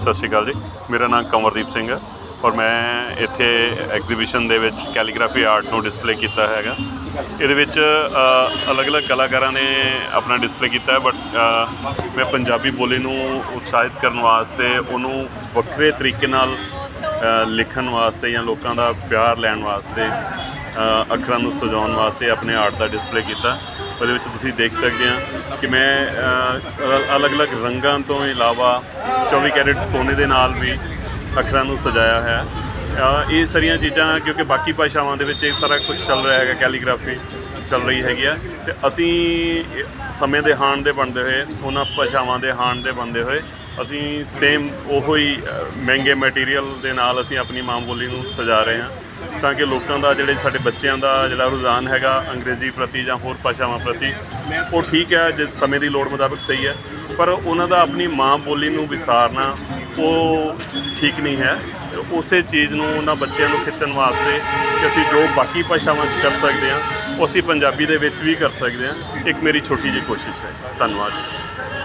ਸਤਿ ਸ਼੍ਰੀ ਅਕਾਲ ਜੀ। ਮੇਰਾ ਨਾਮ ਕਮਰਦੀਪ ਸਿੰਘ ਹੈ ਔਰ ਮੈਂ ਇੱਥੇ ਐਗਜ਼ੀਬਿਸ਼ਨ ਦੇ ਵਿੱਚ ਕੈਲੀਗ੍ਰਾਫੀ ਆਰਟ ਨੂੰ ਡਿਸਪਲੇ ਕੀਤਾ ਹੈਗਾ। ਇਹਦੇ ਵਿੱਚ ਅਲੱਗ-ਅਲੱਗ ਕਲਾਕਾਰਾਂ ਨੇ ਆਪਣਾ ਡਿਸਪਲੇ ਕੀਤਾ ਹੈ ਬਟ ਮੈਂ ਪੰਜਾਬੀ ਬੋਲੀ ਨੂੰ ਉਤਸ਼ਾਹਿਤ ਕਰਨ ਵਾਸਤੇ, ਉਹਨੂੰ ਵੱਖਰੇ ਤਰੀਕੇ ਨਾਲ ਲਿਖਣ ਵਾਸਤੇ ਜਾਂ ਲੋਕਾਂ ਦਾ ਪਿਆਰ ਲੈਣ ਵਾਸਤੇ ਅੱਖਰਾਂ ਨੂੰ ਸਜਾਉਣ ਵਾਸਤੇ ਆਪਣੇ ਆਰਟ ਦਾ ਡਿਸਪਲੇ ਕੀਤਾ। ਉਹਦੇ ਵਿੱਚ ਤੁਸੀਂ ਦੇਖ ਸਕਦੇ ਆ ਕਿ ਮੈਂ ਅਲੱਗ-ਅਲੱਗ ਰੰਗਾਂ ਤੋਂ ਇਲਾਵਾ 24 ਕੈਰੇਟ ਸੋਨੇ ਦੇ ਨਾਲ ਵੀ ਅੱਖਰਾਂ ਨੂੰ ਸਜਾਇਆ ਹੈ। ਇਹ ਸਾਰੀਆਂ ਚੀਜ਼ਾਂ ਕਿਉਂਕਿ ਬਾਕੀ ਭਾਸ਼ਾਵਾਂ ਦੇ ਵਿੱਚ ਇਹ ਸਾਰਾ ਕੁਝ ਚੱਲ ਰਿਹਾ ਹੈਗਾ, ਕੈਲੀਗ੍ਰਾਫੀ ਚੱਲ ਰਹੀ ਹੈਗੀ ਆ। ਤੇ ਅਸੀਂ ਸਮੇਂ ਦੇ ਹਾਣ ਦੇ ਬਣਦੇ ਹੋਏ, ਉਹਨਾਂ ਭਾਸ਼ਾਵਾਂ ਦੇ ਹਾਣ ਦੇ ਬਣਦੇ ਹੋਏ ਅਸੀਂ ਸੇਮ ਉਹੋ ਹੀ ਮਹਿੰਗੇ ਮਟੀਰੀਅਲ ਦੇ ਨਾਲ ਅਸੀਂ ਆਪਣੀ ਮਾਂ ਬੋਲੀ ਨੂੰ ਸਜਾ ਰਹੇ ਹਾਂ, ਤਾਂ ਕਿ ਲੋਕਾਂ ਦਾ ਜਿਹੜੇ ਸਾਡੇ ਬੱਚਿਆਂ ਦਾ ਜਿਹੜਾ ਰੁਝਾਨ ਹੈਗਾ ਅੰਗਰੇਜ਼ੀ ਪ੍ਰਤੀ ਜਾਂ ਹੋਰ ਭਾਸ਼ਾਵਾਂ ਪ੍ਰਤੀ, ਉਹ ਠੀਕ ਹੈ, ਜੇ ਸਮੇਂ ਦੀ ਲੋੜ ਮੁਤਾਬਕ ਸਹੀ ਹੈ, ਪਰ ਉਹਨਾਂ ਦਾ ਆਪਣੀ ਮਾਂ ਬੋਲੀ ਨੂੰ ਵਿਸਾਰਨਾ, ਉਹ ਠੀਕ ਨਹੀਂ ਹੈ। ਉਸੇ ਚੀਜ਼ ਨੂੰ ਉਹਨਾਂ ਬੱਚਿਆਂ ਨੂੰ ਖਿੱਚਣ ਵਾਸਤੇ ਕਿ ਅਸੀਂ ਜੋ ਬਾਕੀ ਭਾਸ਼ਾਵਾਂ 'ਚ ਕਰ ਸਕਦੇ ਹਾਂ, ਉਹ ਅਸੀਂ ਪੰਜਾਬੀ ਦੇ ਵਿੱਚ ਵੀ ਕਰ ਸਕਦੇ ਹਾਂ। ਇੱਕ ਮੇਰੀ ਛੋਟੀ ਜਿਹੀ ਕੋਸ਼ਿਸ਼ ਹੈ। ਧੰਨਵਾਦ।